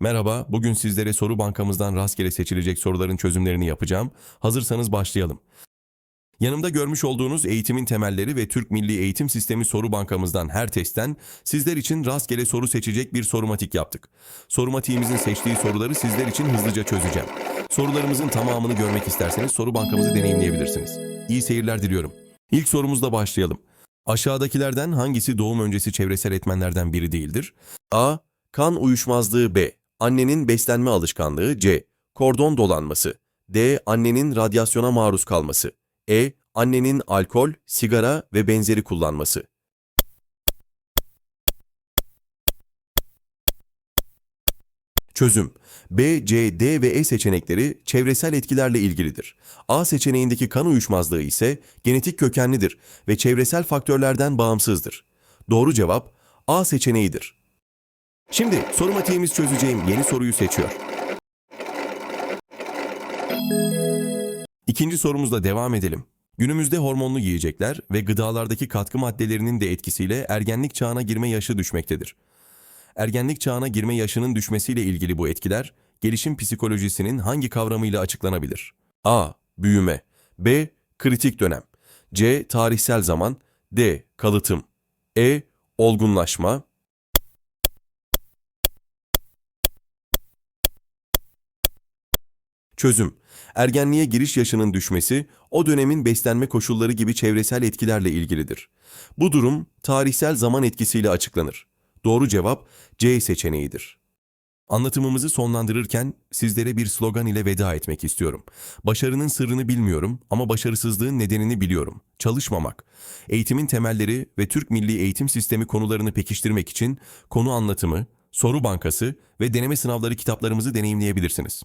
Merhaba, bugün sizlere soru bankamızdan rastgele seçilecek soruların çözümlerini yapacağım. Hazırsanız başlayalım. Yanımda görmüş olduğunuz Eğitimin Temelleri ve Türk Milli Eğitim Sistemi soru bankamızdan her testten sizler için rastgele soru seçecek bir sorumatik yaptık. Sorumatiğimizin seçtiği soruları sizler için hızlıca çözeceğim. Sorularımızın tamamını görmek isterseniz soru bankamızı deneyimleyebilirsiniz. İyi seyirler diliyorum. İlk sorumuzla başlayalım. Aşağıdakilerden hangisi doğum öncesi çevresel etmenlerden biri değildir? A. Kan uyuşmazlığı B. Annenin beslenme alışkanlığı C. Kordon dolanması D. Annenin radyasyona maruz kalması E. Annenin alkol, sigara ve benzeri kullanması Çözüm B, C, D ve E seçenekleri çevresel etkilerle ilgilidir. A seçeneğindeki kan uyuşmazlığı ise genetik kökenlidir ve çevresel faktörlerden bağımsızdır. Doğru cevap A seçeneğidir. Şimdi sorumatiğimiz çözeceğim yeni soruyu seçiyor. İkinci sorumuzla devam edelim. Günümüzde hormonlu yiyecekler ve gıdalardaki katkı maddelerinin de etkisiyle ergenlik çağına girme yaşı düşmektedir. Ergenlik çağına girme yaşının düşmesiyle ilgili bu etkiler, gelişim psikolojisinin hangi kavramıyla açıklanabilir? A. Büyüme B. Kritik dönem C. Tarihsel zaman D. Kalıtım E. Olgunlaşma Çözüm Ergenliğe giriş yaşının düşmesi, o dönemin beslenme koşulları gibi çevresel etkilerle ilgilidir. Bu durum tarihsel zaman etkisiyle açıklanır. Doğru cevap C seçeneğidir. Anlatımımızı sonlandırırken sizlere bir slogan ile veda etmek istiyorum. Başarının sırrını bilmiyorum ama başarısızlığın nedenini biliyorum. Çalışmamak. Eğitimin temelleri ve Türk Milli Eğitim Sistemi konularını pekiştirmek için konu anlatımı, soru bankası ve deneme sınavları kitaplarımızı deneyimleyebilirsiniz.